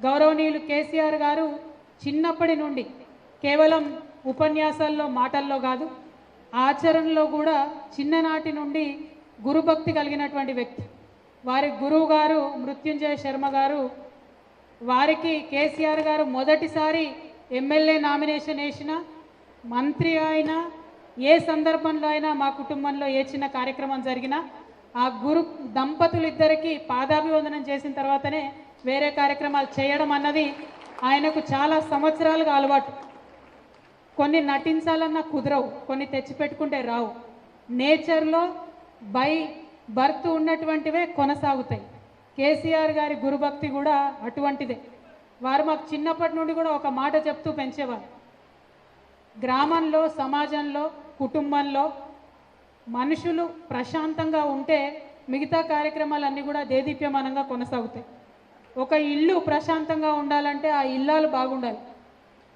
గౌరవనీయులు కేసీఆర్ గారు చిన్నప్పటి నుండి కేవలం ఉపన్యాసాల్లో మాటల్లో కాదు ఆచరణలో కూడా చిన్ననాటి నుండి గురుభక్తి కలిగినటువంటి వ్యక్తి. వారి గురువు గారు మృత్యుంజయ శర్మ గారు వారికి కేసీఆర్ గారు మొదటిసారి ఎమ్మెల్యే నామినేషన్ వేసిన మంత్రి అయినా ఏ సందర్భంలో అయినా మా కుటుంబంలో ఏ చిన్న కార్యక్రమం జరిగినా ఆ గురు దంపతులు ఇద్దరికి పాదాభివందనం చేసిన తర్వాతనే వేరే కార్యక్రమాలు చేయడం అన్నది ఆయనకు చాలా సంవత్సరాలుగా అలవాటు. కొన్ని నటించాలన్నా కుదరవు కొన్ని తెచ్చిపెట్టుకుంటే రావు. నేచర్లో బై బర్త్ ఉన్నటువంటివే కొనసాగుతాయి. కేసీఆర్ గారి గురుభక్తి కూడా అటువంటిదే. వారు మాకు చిన్నప్పటి నుండి కూడా ఒక మాట చెప్తూ పెంచేవారు. గ్రామంలో సమాజంలో కుటుంబంలో మనుషులు ప్రశాంతంగా ఉంటే మిగతా కార్యక్రమాలన్నీ కూడా దేదీప్యమానంగా కొనసాగుతాయి. ఒక ఇల్లు ప్రశాంతంగా ఉండాలంటే ఆ ఇల్లాలు బాగుండాలి.